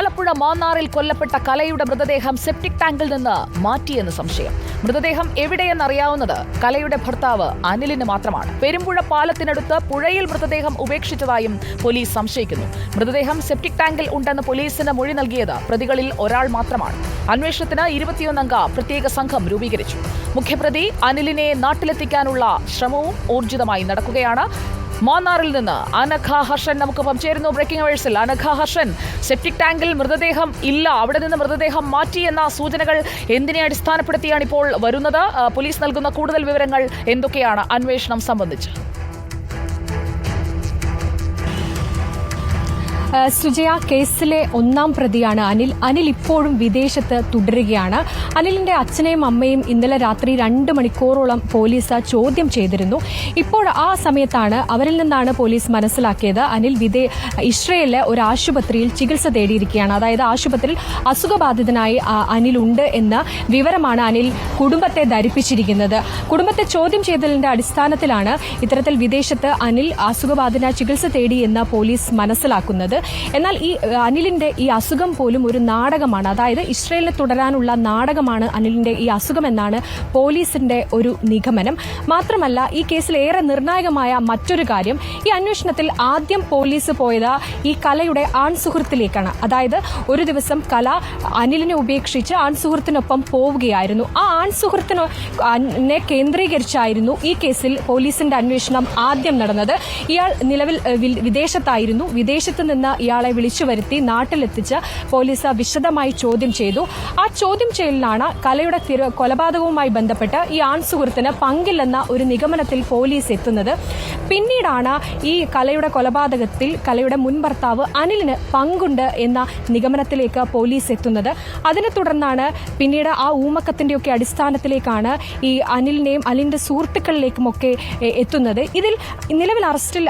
ആലപ്പുഴ മാന്നാറിൽ കൊല്ലപ്പെട്ട കലയുടെ മൃതദേഹം സെപ്റ്റിക് ടാങ്കിൽ നിന്ന് മാറ്റിയെന്ന് സംശയം. മൃതദേഹം എവിടെയെന്നറിയാവുന്നത് കലയുടെ ഭർത്താവ് അനിലിന് മാത്രമാണ്. പെരുമ്പുഴ പാലത്തിനടുത്ത് പുഴയിൽ മൃതദേഹം ഉപേക്ഷിച്ചതായും പോലീസ് സംശയിക്കുന്നു. മൃതദേഹം സെപ്റ്റിക് ടാങ്കിൽ ഉണ്ടെന്ന് പോലീസിന് മൊഴി നൽകിയത് പ്രതികളിൽ ഒരാൾ മാത്രമാണ്. അന്വേഷണത്തിന് ഇരുപത്തിയൊന്നംഗ പ്രത്യേക സംഘം രൂപീകരിച്ചു. മുഖ്യപ്രതി അനിലിനെ നാട്ടിലെത്തിക്കാനുള്ള ശ്രമവും ഊർജിതമായി നടക്കുകയാണ്. മാന്നാറിൽ നിന്ന് അനഘ ഹർഷൻ നമുക്കൊപ്പം ചേരുന്നു. ബ്രേക്കിംഗ് അവേഴ്സിൽ അനഘ ഹർഷൻ സെപ്റ്റിക് ടാങ്കിൽ മൃതദേഹം ഇല്ല. അവിടെ നിന്ന് മൃതദേഹം മാറ്റി എന്ന സൂചനകൾ എന്തിനെ അടിസ്ഥാനപ്പെടുത്തിയാണ് ഇപ്പോൾ വരുന്നത്? പോലീസ് നൽകുന്ന കൂടുതൽ വിവരങ്ങൾ എന്തൊക്കെയാണ്? അന്വേഷണം സംബന്ധിച്ച്. സുജയ കേസിലെ ഒന്നാം പ്രതിയാണ് അനിൽ. അനിൽ ഇപ്പോഴും വിദേശത്ത് തുടരുകയാണ്. അനിലിന്റെ അച്ഛനെയും അമ്മയും ഇന്നലെ രാത്രി രണ്ട് മണിക്കൂറോളം പോലീസ് ചോദ്യം ചെയ്തിരുന്നു. ഇപ്പോൾ ആ സമയത്താണ് അവരിൽ നിന്നാണ് പോലീസ് മനസ്സിലാക്കിയത്. അനിൽ വിദേ ഇസ്രയേലിലെ ഒരു ആശുപത്രിയിൽ ചികിത്സ തേടിയിരിക്കുകയാണ്. അതായത് ആശുപത്രിയിൽ അസുഖബാധിതനായി അനിൽ ഉണ്ട് എന്ന വിവരമാണ് അനിൽ കുടുംബത്തെ ധരിപ്പിച്ചിരിക്കുന്നത്. കുടുംബത്തെ ചോദ്യം ചെയ്തതിന്റെ അടിസ്ഥാനത്തിലാണ് ഇത്തരത്തിൽ വിദേശത്ത് അനിൽ അസുഖബാധിത ചികിത്സ തേടി എന്ന് പോലീസ് മനസ്സിലാക്കുന്നത്. എന്നാൽ ഈ അനിലിന്റെ ഈ അസുഖം പോലും ഒരു നാടകമാണ്. അതായത് ഇസ്രയേലിനെ തുടരാനുള്ള നാടകമാണ് അനിലിന്റെ ഈ അസുഖമെന്നാണ് പോലീസിന്റെ ഒരു നിഗമനം. മാത്രമല്ല ഈ കേസിൽ ഏറെ നിർണായകമായ മറ്റൊരു കാര്യം ഈ അന്വേഷണത്തിൽ ആദ്യം പോലീസ് പോയത് ഈ കലയുടെ ആൺ സുഹൃത്തിലേക്കാണ് അതായത് ഒരു ദിവസം കല അനിലിനെ ഉപേക്ഷിച്ച് ആൺ സുഹൃത്തിനൊപ്പം പോവുകയായിരുന്നു. ആ ആൺ സുഹൃത്തിനെ കേന്ദ്രീകരിച്ചായിരുന്നു ഈ കേസിൽ പോലീസിന്റെ അന്വേഷണം ആദ്യം നടന്നത്. ഇയാൾ നിലവിൽ വിദേശത്തായിരുന്നു. വിദേശത്ത് നിന്ന് ഇയാളെ വിളിച്ചു വരുത്തി നാട്ടിലെത്തിച്ച് പോലീസ് വിശദമായി ചോദ്യം ചെയ്തു. ആ ചോദ്യം ചെയ്യലിലാണ് കലയുടെ കൊലപാതകവുമായി ബന്ധപ്പെട്ട് ഈ ആൺ സുഹൃത്തിന് പങ്കില്ലെന്ന ഒരു നിഗമനത്തിൽ പോലീസ് എത്തുന്നത്. പിന്നീടാണ് ഈ കലയുടെ കൊലപാതകത്തിൽ കലയുടെ മുൻ ഭർത്താവ് അനിലിന് പങ്കുണ്ട് എന്ന നിഗമനത്തിലേക്ക് പോലീസ് എത്തുന്നത്. അതിനെ തുടർന്നാണ് പിന്നീട് ആ ഊമക്കത്തിന്റെയൊക്കെ അടിസ്ഥാനത്തിലേക്കാണ് ഈ അനിലിനെയും അനിലിന്റെ സുഹൃത്തുക്കളിലേക്കുമൊക്കെ എത്തുന്നത്. ഇതിൽ നിലവിൽ അറസ്റ്റിൽ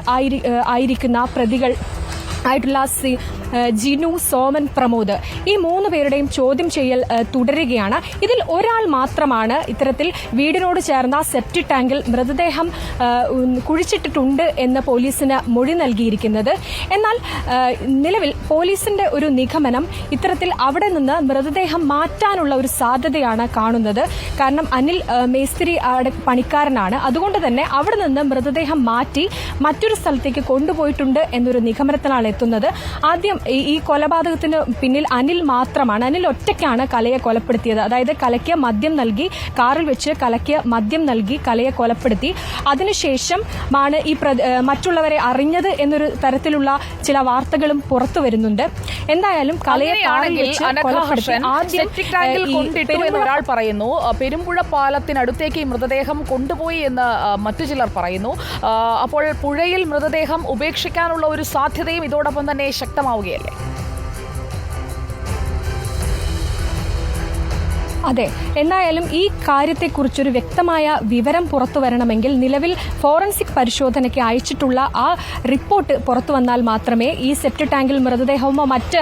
ആയിരിക്കുന്ന പ്രതികൾ ആയിട്ടുള്ള സി ജിനു സോമൻ പ്രമോദ് ഈ മൂന്ന് പേരുടെയും ചോദ്യം ചെയ്യൽ തുടരുകയാണ്. ഇതിൽ ഒരാൾ മാത്രമാണ് ഇത്തരത്തിൽ വീടിനോട് ചേർന്ന സെപ്റ്റി ടാങ്കിൽ മൃതദേഹം കുഴിച്ചിട്ടിട്ടുണ്ട് എന്ന് പോലീസിന് മൊഴി നൽകിയിരിക്കുന്നത്. എന്നാൽ നിലവിൽ പോലീസിന്റെ ഒരു നിഗമനം ഇത്തരത്തിൽ അവിടെ നിന്ന് മൃതദേഹം മാറ്റാനുള്ള ഒരു സാധ്യതയാണ് കാണുന്നത്. കാരണം അനിൽ മേസ്തിരി പണിക്കാരനാണ്. അതുകൊണ്ട് തന്നെ അവിടെ നിന്ന് മൃതദേഹം മാറ്റി മറ്റൊരു സ്ഥലത്തേക്ക് കൊണ്ടുപോയിട്ടുണ്ട് എന്നൊരു നിഗമനത്തിലാണ് എത്തുന്നത്. ആദ്യം ഈ- കൊലപാതകത്തിന് പിന്നിൽ അനിൽ മാത്രമാണ്. അനിൽ ഒറ്റയ്ക്കാണ് കലയെ കൊലപ്പെടുത്തിയത്. അതായത് കലയ്ക്ക് മദ്യം നൽകി കാറിൽ വെച്ച് കലയ്ക്ക് മദ്യം നൽകി കലയെ കൊലപ്പെടുത്തി. അതിനുശേഷം ആണ് ഈ മറ്റുള്ളവരെ അറിഞ്ഞത് എന്നൊരു തരത്തിലുള്ള ചില വാർത്തകളും പുറത്തു വരുന്നുണ്ട്. എന്തായാലും കലയെ ഒരാൾ പറയുന്നു. പെരുമ്പുഴ പാലത്തിനടുത്തേക്ക് ഈ മൃതദേഹം കൊണ്ടുപോയി എന്ന് മറ്റു ചിലർ പറയുന്നു. അപ്പോൾ പുഴയിൽ മൃതദേഹം ഉപേക്ഷിക്കാനുള്ള ഒരു സാധ്യതയും ഇതോടൊപ്പം തന്നെ ശക്തമാവുകയല്ലേ? അതെ എന്തായാലും ഈ കാര്യത്തെക്കുറിച്ചൊരു വ്യക്തമായ വിവരം പുറത്തു വരണമെങ്കിൽ നിലവിൽ ഫോറൻസിക് പരിശോധനയ്ക്ക് അയച്ചിട്ടുള്ള ആ റിപ്പോർട്ട് പുറത്തു വന്നാൽ മാത്രമേ ഈ സെപ്റ്റ് ടാങ്കിൽ മൃതദേഹമോ മറ്റ്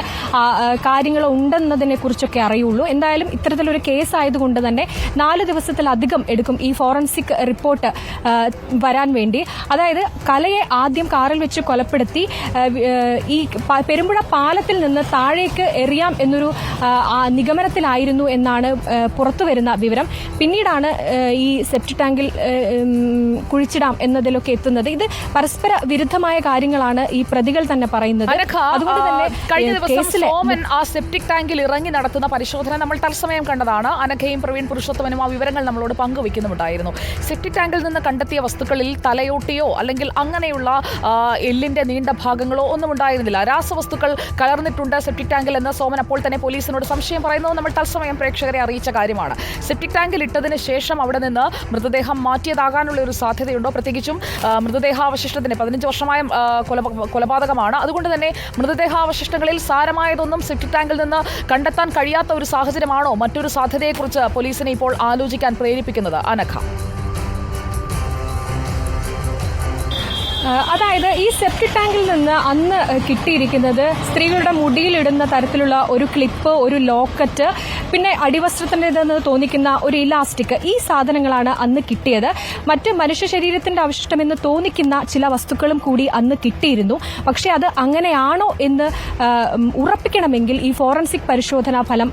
കാര്യങ്ങളോ ഉണ്ടെന്നതിനെ കുറിച്ചൊക്കെ അറിയുള്ളൂ. എന്തായാലും ഇത്തരത്തിലൊരു കേസ് ആയതുകൊണ്ട് തന്നെ നാല് ദിവസത്തിലധികം എടുക്കും ഈ ഫോറൻസിക് റിപ്പോർട്ട് വരാൻ വേണ്ടി. അതായത് കലയെ ആദ്യം കാറിൽ വെച്ച് കൊലപ്പെടുത്തി ഈ പെരുമ്പുഴ പാലത്തിൽ നിന്ന് താഴേക്ക് എറിയാം എന്നൊരു നിഗമനത്തിലായിരുന്നു എന്നാണ് പുറത്തു വരുന്ന വിവരം. പിന്നീടാണ് ഈ സെപ്റ്റ് ടാങ്കിൽ കുഴിച്ചിടാം എന്നതിലൊക്കെ എത്തുന്നത്. ഇത് പരസ്പര വിരുദ്ധമായ കാര്യങ്ങളാണ് ഈ പ്രതികൾ തന്നെ പറയുന്നത്. അതുകൊണ്ട് തന്നെ കഴിഞ്ഞ ദിവസം സോമൻ ആ സെപ്റ്റിക് ടാങ്കിൽ ഇറങ്ങി നടത്തുന്ന പരിശോധന നമ്മൾ തത്സമയം കണ്ടതാണ്. അനഘയും പ്രവീൺ പുരുഷോത്തമനും ആ വിവരങ്ങൾ നമ്മളോട് പങ്കുവെക്കുന്നുണ്ടായിരുന്നു സെപ്റ്റിക് ടാങ്കിൽ നിന്ന് കണ്ടെത്തിയ വസ്തുക്കളിൽ തലയോട്ടിയോ അല്ലെങ്കിൽ അങ്ങനെയുള്ള എല്ലിന്റെ നീണ്ട ഭാഗങ്ങളോ ഒന്നും ഉണ്ടായിരുന്നില്ല. രാസവസ്തുക്കൾ കലർന്നിട്ടുണ്ട് സെപ്റ്റിക് ടാങ്കിൽ എന്ന് സോമൻ അപ്പോൾ തന്നെ പോലീസിനോട് സംശയം പറയുന്നു നമ്മൾ തത്സമയം പ്രേക്ഷകരെ അറിയിച്ച കാര്യമാണ്. സെപ്റ്റിക് ടാങ്കിൽ ഇട്ടതിന് ശേഷം അവിടെ നിന്ന് മൃതദേഹം മാറ്റിയതാകാനുള്ള ഒരു സാധ്യതയുണ്ടോ? പ്രത്യേകിച്ചും മൃതദേഹാവശിഷ്ടത്തിന് പതിനഞ്ച് വർഷമായ കൊല കൊലപാതകമാണ്. അതുകൊണ്ട് തന്നെ മൃതദേഹാവശിഷ്ടങ്ങളിൽ സാരമായതൊന്നും സെപ്റ്റിക് ടാങ്കിൽ നിന്ന് കണ്ടെത്താൻ കഴിയാത്ത ഒരു സാഹചര്യമാണോ? മറ്റൊരു സാധ്യതയെക്കുറിച്ച് പോലീസിനെ ഇപ്പോൾ ആലോചിക്കാൻ പ്രേരിപ്പിക്കുന്നത് അനഘ. അതായത് ഈ സെപ്റ്റിക് ടാങ്കിൽ നിന്ന് അന്ന് കിട്ടിയിരിക്കുന്നത് സ്ത്രീകളുടെ മുടിയിലിടുന്ന തരത്തിലുള്ള ഒരു ക്ലിപ്പ് ഒരു ലോക്കറ്റ് പിന്നെ അടിവസ്ത്രത്തിന്റെതെന്ന് തോന്നിക്കുന്ന ഒരു ഇലാസ്റ്റിക് ഈ സാധനങ്ങളാണ് അന്ന് കിട്ടിയത്. മറ്റ് മനുഷ്യ ശരീരത്തിന്റെ അവശിഷ്ടമെന്ന് തോന്നിക്കുന്ന ചില വസ്തുക്കളും കൂടി അന്ന് കിട്ടിയിരുന്നു. പക്ഷേ അത് അങ്ങനെയാണോ എന്ന് ഉറപ്പിക്കണമെങ്കിൽ ഈ ഫോറൻസിക് പരിശോധനാ ഫലം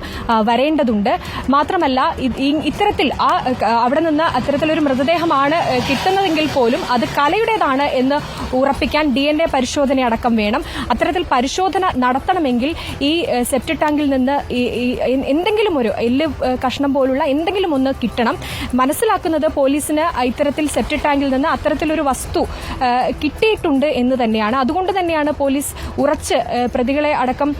വരേണ്ടതുണ്ട്. മാത്രമല്ല ഇത് ഇത്തരത്തിൽ ആ അവിടെ നിന്ന് അത്തരത്തിലൊരു മൃതദേഹമാണ് കിട്ടുന്നതെങ്കിൽ പോലും അത് കലയുടേതാണ് എന്ന് ഉറപ്പിക്കാൻ ഡി എൻ എ പരിശോധന അടക്കം വേണം. അത്തരത്തിൽ പരിശോധന നടത്തണമെങ്കിൽ ഈ സെപ്റ്റ് ടാങ്കിൽ നിന്ന് എന്തെങ്കിലും എന്തെങ്കിലും ഒരു എല്ല് കഷ്ണം പോലുള്ള എന്തെങ്കിലും ഒന്ന് കിട്ടണം. മനസ്സിലാക്കുന്നത് പോലീസിന് ഇത്തരത്തിൽ സെറ്റ് ടാങ്കിൽ നിന്ന് അത്തരത്തിലൊരു വസ്തു കിട്ടിയിട്ടുണ്ട് എന്ന് തന്നെയാണ്. അതുകൊണ്ട് തന്നെയാണ് പോലീസ് ഉറച്ച് പ്രതികളെ അടക്കം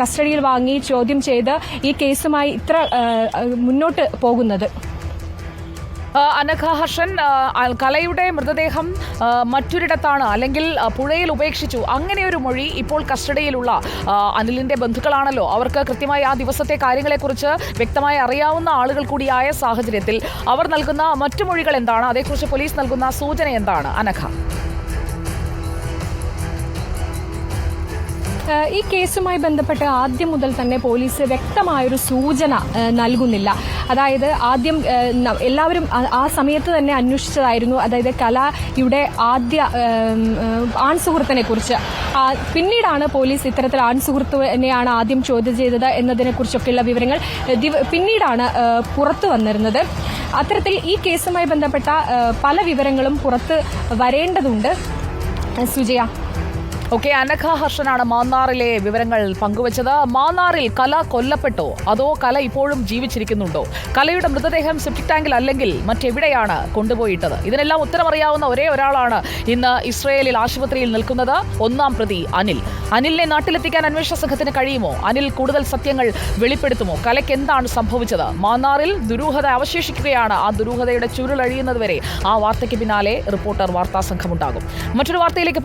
കസ്റ്റഡിയിൽ വാങ്ങി ചോദ്യം ചെയ്ത് ഈ കേസുമായി ഇത്ര മുന്നോട്ട് പോകുന്നത്. അനഘ ഹർഷൻ കലയുടെ മൃതദേഹം മറ്റൊരിടത്താണ്. അല്ലെങ്കിൽ പുഴയിൽ ഉപേക്ഷിച്ചു. അങ്ങനെ ഒരു മൊഴി ഇപ്പോൾ കസ്റ്റഡിയിലുള്ള അനിലിന്റെ ബന്ധുക്കളാണല്ലോ. അവർക്ക് കൃത്യമായി ആ ദിവസത്തെ കാര്യങ്ങളെക്കുറിച്ച് വ്യക്തമായി അറിയാവുന്ന ആളുകൾ കൂടിയായ സാഹചര്യത്തിൽ അവർ നൽകുന്ന മറ്റു മൊഴികൾ എന്താണ്? അതേക്കുറിച്ച് പോലീസ് നൽകുന്ന സൂചന എന്താണ്? അനഘ. ഈ കേസുമായി ബന്ധപ്പെട്ട് ആദ്യം മുതൽ തന്നെ പോലീസ് വ്യക്തമായൊരു സൂചന നൽകുന്നില്ല. അതായത് ആദ്യം എല്ലാവരും ആ- സമയത്ത് തന്നെ അന്വേഷിച്ചതായിരുന്നു. അതായത് കലയുടെ ആദ്യ ഏഹ്, ഏഹ്, ആൺ സുഹൃത്തിനെ കുറിച്ച് പിന്നീടാണ് പോലീസ് ഇത്തരത്തിൽ ആൺ സുഹൃത്തിനെയാണ് ആദ്യം ചോദ്യം ചെയ്തത് എന്നതിനെ കുറിച്ചൊക്കെയുള്ള വിവരങ്ങൾ പിന്നീടാണ് പുറത്തു വന്നിരുന്നത്. അത്തരത്തിൽ ഈ കേസുമായി ബന്ധപ്പെട്ട പല വിവരങ്ങളും പുറത്ത് വരേണ്ടതുണ്ട്. സുജയ ഓക്കെ അനഘ ഹർഷനാണ് മാന്നാറിലെ വിവരങ്ങൾ പങ്കുവച്ചത്. മാന്നാറിൽ കല കൊല്ലപ്പെട്ടോ? അതോ കല ഇപ്പോഴും ജീവിച്ചിരിക്കുന്നുണ്ടോ? കലയുടെ മൃതദേഹം സെപ്റ്റിക് ടാങ്കിൽ അല്ലെങ്കിൽ മറ്റെവിടെയാണ് കൊണ്ടുപോയിട്ടത്? ഇതിനെല്ലാം ഉത്തരമറിയാവുന്ന ഒരേ ഒരാളാണ് ഇന്ന് ഇസ്രയേലിൽ ആശുപത്രിയിൽ നിൽക്കുന്നത് ഒന്നാം പ്രതി അനിൽ. അനിലിനെ നാട്ടിലെത്തിക്കാൻ അന്വേഷണ സംഘത്തിന് കഴിയുമോ? അനിൽ കൂടുതൽ സത്യങ്ങൾ വെളിപ്പെടുത്തുമോ? കലയ്ക്ക് എന്താണ് സംഭവിച്ചത്? മാന്നാറിൽ ദുരൂഹത അവശേഷിക്കുകയാണ്. ആ ദുരൂഹതയുടെ ചുരുളഴിയുന്നതുവരെ ആ വാർത്തയ്ക്ക് പിന്നാലെ റിപ്പോർട്ടർ വാർത്താ സംഘമുണ്ടാകും. മറ്റൊരു വാർത്തയിലേക്ക്